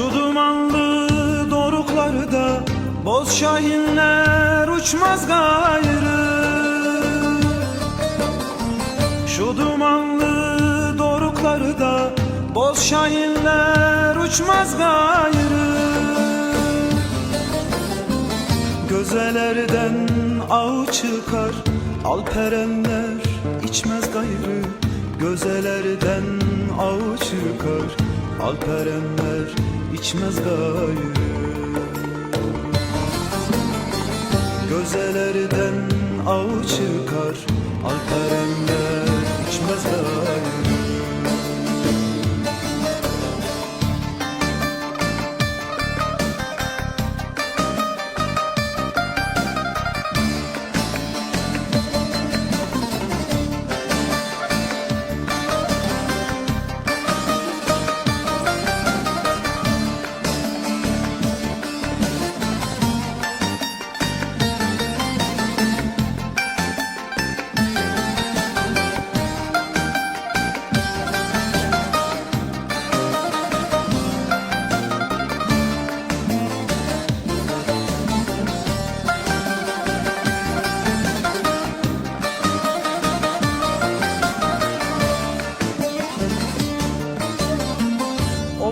dumanlı doruklarda Boz şahinler uçmaz gayrı. Şu dumanlı doruklarda Boz şahinler uçmaz gayrı. Gözelerden av çıkar Alperenler içmez gayrı. Gözelerden av çıkar Alperenler içmez gayrı. Gözelerden av çıkar. Alperenler içmez gayrı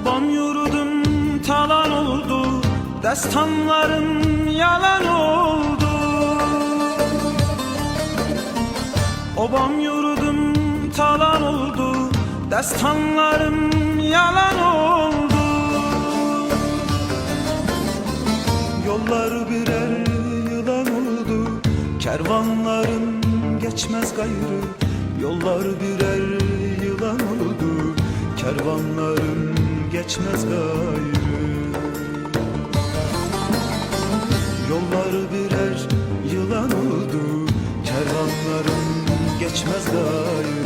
Obam yurdum talan oldu Destanlarım yalan oldu. Obam yurdum talan oldu Destanlarım yalan oldu. Yollar birer yılan oldu Kervanlarım geçmez gayrı. Yollar birer yılan oldu geçmez gayrı. Yollar birer yılan oldu Kervanların geçmez gayrı.